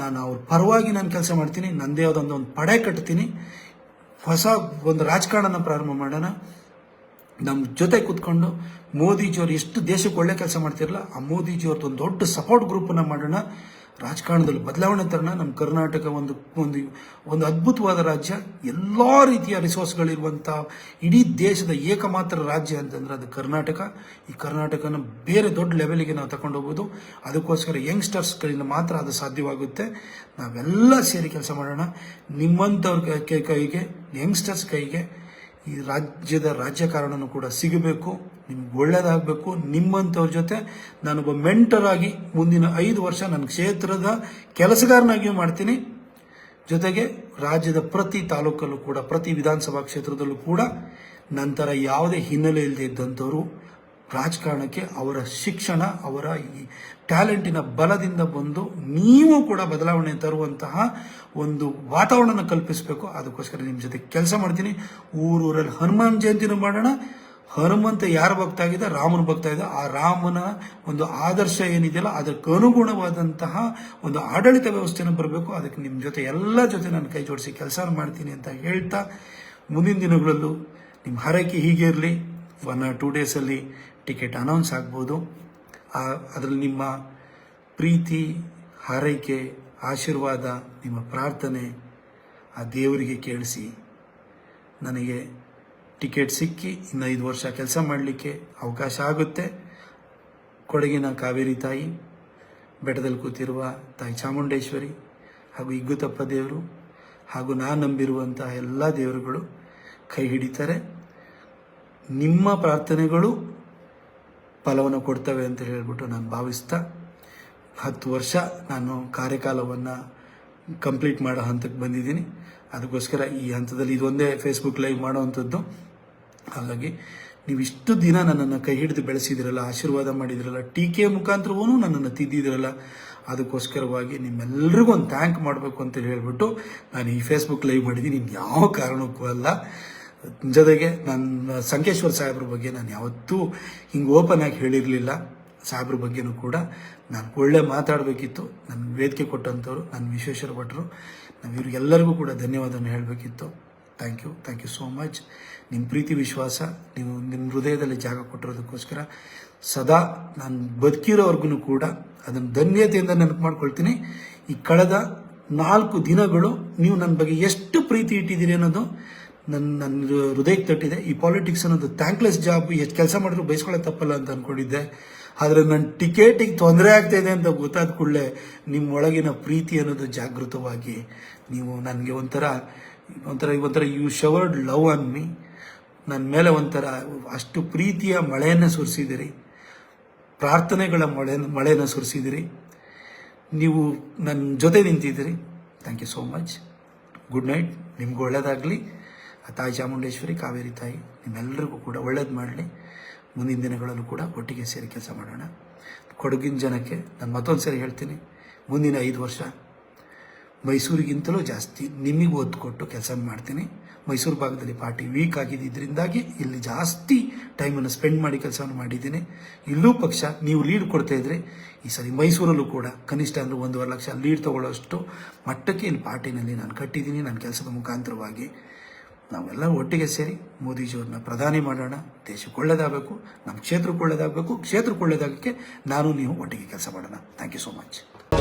ನಾನು ಅವ್ರ ಪರವಾಗಿ ನಾನು ಕೆಲಸ ಮಾಡ್ತೀನಿ, ನಂದೇ ಯಾವುದೊಂದು ಒಂದು ಪಡೆ ಕಟ್ತೀನಿ. ಹೊಸ ಒಂದು ರಾಜಕಾರಣನ ಪ್ರಾರಂಭ ಮಾಡೋಣ. ನಮ್ಮ ಜೊತೆ ಕೂತ್ಕೊಂಡು ಮೋದಿಜಿಯವ್ರು ಎಷ್ಟು ದೇಶಕ್ಕೆ ಒಳ್ಳೆ ಕೆಲಸ ಮಾಡ್ತಿರಲ್ಲ ಆ ಮೋದಿಜಿಯವ್ರದ್ದು ಒಂದು ದೊಡ್ಡ ಸಪೋರ್ಟ್ ಗ್ರೂಪನ್ನು ಮಾಡೋಣ. ರಾಜಕಾರಣದಲ್ಲಿ ಬದಲಾವಣೆ ತರಣ ನಮ್ಮ ಕರ್ನಾಟಕ ಒಂದು ಒಂದು ಒಂದು ಅದ್ಭುತವಾದ ರಾಜ್ಯ. ಎಲ್ಲ ರೀತಿಯ ರಿಸೋರ್ಸ್ಗಳಿರುವಂಥ ಇಡೀ ದೇಶದ ಏಕಮಾತ್ರ ರಾಜ್ಯ ಅಂತಂದರೆ ಅದು ಕರ್ನಾಟಕ. ಈ ಕರ್ನಾಟಕನ ಬೇರೆ ದೊಡ್ಡ ಲೆವೆಲಿಗೆ ನಾವು ತಗೊಂಡು ಹೋಗ್ಬೋದು ಅದಕ್ಕೋಸ್ಕರ ಯಂಗ್ಸ್ಟರ್ಸ್ಗಳಿಂದ ಮಾತ್ರ ಅದು ಸಾಧ್ಯವಾಗುತ್ತೆ. ನಾವೆಲ್ಲ ಸೇರಿ ಕೆಲಸ ಮಾಡೋಣ. ನಿಮ್ಮಂಥವ್ರ ಕೈಗೆ ಯಂಗ್ಸ್ಟರ್ಸ್ ಕೈಗೆ ಈ ರಾಜ್ಯದ ರಾಜಕಾರಣನೂ ಕೂಡ ಸಿಗಬೇಕು. ನಿಮ್ಗೆ ಒಳ್ಳೇದಾಗಬೇಕು, ನಿಮ್ಮಂಥವ್ರ ಜೊತೆ ನಾನೊಬ್ಬ ಮೆಂಟರ್ ಆಗಿ ಮುಂದಿನ ಐದು ವರ್ಷ ನನ್ನ ಕ್ಷೇತ್ರದ ಕೆಲಸಗಾರನಾಗಿಯೂ ಮಾಡ್ತೀನಿ. ಜೊತೆಗೆ ರಾಜ್ಯದ ಪ್ರತಿ ತಾಲೂಕಲ್ಲೂ ಕೂಡ, ಪ್ರತಿ ವಿಧಾನಸಭಾ ಕ್ಷೇತ್ರದಲ್ಲೂ ಕೂಡ ನಂತರ ಯಾವುದೇ ಹಿನ್ನೆಲೆ ಇಲ್ಲದೆ ಇದ್ದಂಥವರು ರಾಜಕಾರಣಕ್ಕೆ ಅವರ ಶಿಕ್ಷಣ, ಅವರ ಈ ಟ್ಯಾಲೆಂಟಿನ ಬಲದಿಂದ ಬಂದು ನೀವು ಕೂಡ ಬದಲಾವಣೆ ತರುವಂತಹ ಒಂದು ವಾತಾವರಣ ಕಲ್ಪಿಸಬೇಕು. ಅದಕ್ಕೋಸ್ಕರ ನಿಮ್ಮ ಜೊತೆ ಕೆಲಸ ಮಾಡ್ತೀನಿ. ಊರೂರಲ್ಲಿ ಹನುಮಾನ್ ಜಯಂತಿನೂ ಮಾಡೋಣ. ಹನುಮಂತ ಯಾರ ಭಕ್ತ ಆಗಿದೆ ರಾಮನ ಭಕ್ತ ಇದೆ ಆ ರಾಮನ ಒಂದು ಆದರ್ಶ ಏನಿದೆಯಲ್ಲ, ಅದಕ್ಕೆ ಅನುಗುಣವಾದಂತಹ ಒಂದು ಆಡಳಿತ ವ್ಯವಸ್ಥೆನ ಬರಬೇಕು. ಅದಕ್ಕೆ ನಿಮ್ಮ ಜೊತೆ ಎಲ್ಲ ಜೊತೆ ನಾನು ಕೈ ಜೋಡಿಸಿ ಕೆಲಸ ಮಾಡ್ತೀನಿ ಅಂತ ಹೇಳ್ತಾ, ಮುಂದಿನ ದಿನಗಳಲ್ಲೂ ನಿಮ್ಮ ಹರಕೆ ಹೀಗೆ ಇರಲಿ. ಒನ್ ಆರ್ ಟೂ ಡೇಸಲ್ಲಿ ಟಿಕೆಟ್ ಅನೌನ್ಸ್ ಆಗ್ಬೋದು. ಅದರಲ್ಲಿ ನಿಮ್ಮ ಪ್ರೀತಿ, ಹಾರೈಕೆ, ಆಶೀರ್ವಾದ, ನಿಮ್ಮ ಪ್ರಾರ್ಥನೆ ಆ ದೇವರಿಗೆ ಕೇಳಿಸಿ ನನಗೆ ಟಿಕೆಟ್ ಸಿಕ್ಕಿ ಇನ್ನು ಐದು ವರ್ಷ ಕೆಲಸ ಮಾಡಲಿಕ್ಕೆ ಅವಕಾಶ ಆಗುತ್ತೆ. ಕೊಡಗಿನ ಕಾವೇರಿ ತಾಯಿ, ಬೆಟ್ಟದಲ್ಲಿ ಕೂತಿರುವ ತಾಯಿ ಚಾಮುಂಡೇಶ್ವರಿ ಹಾಗೂ ಇಗ್ಗುತಪ್ಪ ದೇವರು ಹಾಗೂ ನಾನು ನಂಬಿರುವಂತಹ ಎಲ್ಲ ದೇವರುಗಳು ಕೈ ಹಿಡಿತಾರೆ. ನಿಮ್ಮ ಪ್ರಾರ್ಥನೆಗಳು ಫಲವನ್ನು ಕೊಡ್ತವೆ ಅಂತ ಹೇಳಿಬಿಟ್ಟು ನಾನು ಭಾವಿಸ್ತಾ, ಹತ್ತು ವರ್ಷ ನಾನು ಕಾರ್ಯಕಾಲವನ್ನು ಕಂಪ್ಲೀಟ್ ಮಾಡೋ ಹಂತಕ್ಕೆ ಬಂದಿದ್ದೀನಿ. ಅದಕ್ಕೋಸ್ಕರ ಈ ಹಂತದಲ್ಲಿ ಇದೊಂದೇ ಫೇಸ್ಬುಕ್ ಲೈವ್ ಮಾಡೋವಂಥದ್ದು. ಹಾಗಾಗಿ ನೀವು ಇಷ್ಟು ದಿನ ನನ್ನನ್ನು ಕೈ ಹಿಡಿದು ಬೆಳೆಸಿದಿರಲ್ಲ, ಆಶೀರ್ವಾದ ಮಾಡಿದಿರಲ್ಲ, ಟೀಕೆಯ ಮುಖಾಂತರವೂ ನನ್ನನ್ನು ತಿದ್ದಿದಿರಲ್ಲ, ಅದಕ್ಕೋಸ್ಕರವಾಗಿ ನಿಮ್ಮೆಲ್ಲರಿಗೂ ಒಂದು ಥ್ಯಾಂಕ್ ಮಾಡಬೇಕು ಅಂತ ಹೇಳ್ಬಿಟ್ಟು ನಾನು ಈ ಫೇಸ್ಬುಕ್ ಲೈವ್ ಮಾಡಿದ್ದೀನಿ. ಇನ್ನು ಯಾವ ಕಾರಣಕ್ಕೂ ಅಲ್ಲ. ಜೊತೆಗೆ ನನ್ನ ಸಂಕೇಶ್ವರ್ ಸಾಹೇಬ್ರ ಬಗ್ಗೆ ನಾನು ಯಾವತ್ತೂ ಹಿಂಗೆ ಓಪನ್ ಆಗಿ ಹೇಳಿರಲಿಲ್ಲ. ಸಾಹೇಬ್ರ ಬಗ್ಗೆನೂ ಕೂಡ ನಾನು ಒಳ್ಳೆ ಮಾತಾಡಬೇಕಿತ್ತು. ನನ್ನ ವೇದಿಕೆ ಕೊಟ್ಟಂಥವ್ರು ನನ್ನ ವಿಶ್ವೇಶ್ವರ ಭಟ್ರು, ನಾವು ಇವ್ರಿಗೆಲ್ಲರಿಗೂ ಕೂಡ ಧನ್ಯವಾದವನ್ನು ಹೇಳಬೇಕಿತ್ತು. Thank you thank you so much ನಿಮ್ಮ ಪ್ರೀತಿ ವಿಶ್ವಾಸ, ನೀವು ನಿಮ್ಮ ಹೃದಯದಲ್ಲಿ ಜಾಗ ಕೊಟ್ಟಿರೋದಕ್ಕೋಸ್ಕರ ಸದಾ ನಾನು ಬದುಕಿರೋವರೆಗೂ ಕೂಡ ಅದನ್ನು ಧನ್ಯತೆಯಿಂದ ನೆನಪು ಮಾಡ್ಕೊಳ್ತೀನಿ. ಈ ಕಳೆದ ನಾಲ್ಕು ದಿನಗಳು ನೀವು ನನ್ನ ಬಗ್ಗೆ ಎಷ್ಟು ಪ್ರೀತಿ ಇಟ್ಟಿದ್ದೀರಿ ಅನ್ನೋದು ನನ್ನ ನನ್ನ ಹೃದಯಕ್ಕೆ ತಟ್ಟಿದೆ. ಈ ಪಾಲಿಟಿಕ್ಸ್ ಅನ್ನೋದು ಥ್ಯಾಂಕ್ಲೆಸ್ ಜಾಬ್ ಎಷ್ಟು ಕೆಲಸ ಮಾಡಿದ್ರು ಬಯಸ್ಕೊಳ್ಳೋಕೆ ತಪ್ಪಲ್ಲ ಅಂತ ಅಂದ್ಕೊಂಡಿದ್ದೆ ಆದರೆ ನನ್ನ ಟಿಕೆಟಿಗೆ ತೊಂದರೆ ಆಗ್ತಾಯಿದೆ ಅಂತ ಗೊತ್ತಾದ ಕೂಡಲೇ ನಿಮ್ಮ ಒಳಗಿನ ಪ್ರೀತಿ ಅನ್ನೋದು ಜಾಗೃತವಾಗಿ ನೀವು ನನಗೆ ಒಂಥರ ಒಂಥರ ಒಂಥರ you showered love on me ನನ್ನ ಮೇಲೆ ಒಂಥರ ಅಷ್ಟು ಪ್ರೀತಿಯ ಮಳೆಯನ್ನು ಸುರಿಸಿದಿರಿ. ಪ್ರಾರ್ಥನೆಗಳ ಮಳೆ, ಮಳೆಯನ್ನು ಸುರಿಸಿದಿರಿ. ನೀವು ನನ್ನ ಜೊತೆ ನಿಂತಿದ್ದೀರಿ thank you so much good night ನಿಮಗೂ ಒಳ್ಳೆಯದಾಗಲಿ ಆ ತಾಯಿ ಚಾಮುಂಡೇಶ್ವರಿ, ಕಾವೇರಿ ತಾಯಿ ನಿಮ್ಮೆಲ್ಲರಿಗೂ ಕೂಡ ಒಳ್ಳೇದು ಮಾಡಲಿ. ಮುಂದಿನ ದಿನಗಳಲ್ಲೂ ಕೂಡ ಒಟ್ಟಿಗೆ ಸೇರಿ ಕೆಲಸ ಮಾಡೋಣ. ಕೊಡಗಿನ ಜನಕ್ಕೆ ನಾನು ಮತ್ತೊಂದು ಸರಿ ಹೇಳ್ತೀನಿ. ಮುಂದಿನ ಐದು ವರ್ಷ ಮೈಸೂರಿಗಿಂತಲೂ ಜಾಸ್ತಿ ನಿಮಗೆ ಒತ್ತು ಕೊಟ್ಟು ಕೆಲಸ ಮಾಡ್ತೀನಿ. ಮೈಸೂರು ಭಾಗದಲ್ಲಿ ಪಾರ್ಟಿ ವೀಕ್ ಆಗಿದ್ದರಿಂದಾಗಿ ಇಲ್ಲಿ ಜಾಸ್ತಿ ಟೈಮನ್ನು ಸ್ಪೆಂಡ್ ಮಾಡಿ ಕೆಲಸವನ್ನು ಮಾಡಿದ್ದೀನಿ. ಇಲ್ಲೂ ಪಕ್ಷ ನೀವು ಲೀಡ್ ಕೊಡ್ತಾ ಇದ್ರೆ ಈ ಸರಿ ಮೈಸೂರಲ್ಲೂ ಕೂಡ ಕನಿಷ್ಠ ಅಂದರೆ ಒಂದೂವರೆ ಲಕ್ಷ ಲೀಡ್ ತಗೊಳ್ಳೋಷ್ಟು ಮಟ್ಟಕ್ಕೆ ಇಲ್ಲಿ ಪಾರ್ಟಿನಲ್ಲಿ ನಾನು ಕಟ್ಟಿದ್ದೀನಿ. ನನ್ನ ಕೆಲಸದ ಮುಖಾಂತರವಾಗಿ ನಾವೆಲ್ಲ ಒಟ್ಟಿಗೆ ಸೇರಿ ಮೋದಿಜಿಯವ್ರನ್ನ ಪ್ರಧಾನಿ ಮಾಡೋಣ. ದೇಶಕ್ಕೆ ಒಳ್ಳೇದಾಗಬೇಕು ನಮ್ಮ ಕ್ಷೇತ್ರಕ್ಕೆ ಒಳ್ಳೇದಾಗಬೇಕು ಕ್ಷೇತ್ರಕ್ಕೆ ಒಳ್ಳೇದಾಗಕ್ಕೆ ನಾನು, ನೀವು ಒಟ್ಟಿಗೆ ಕೆಲಸ ಮಾಡೋಣ. Thank you so much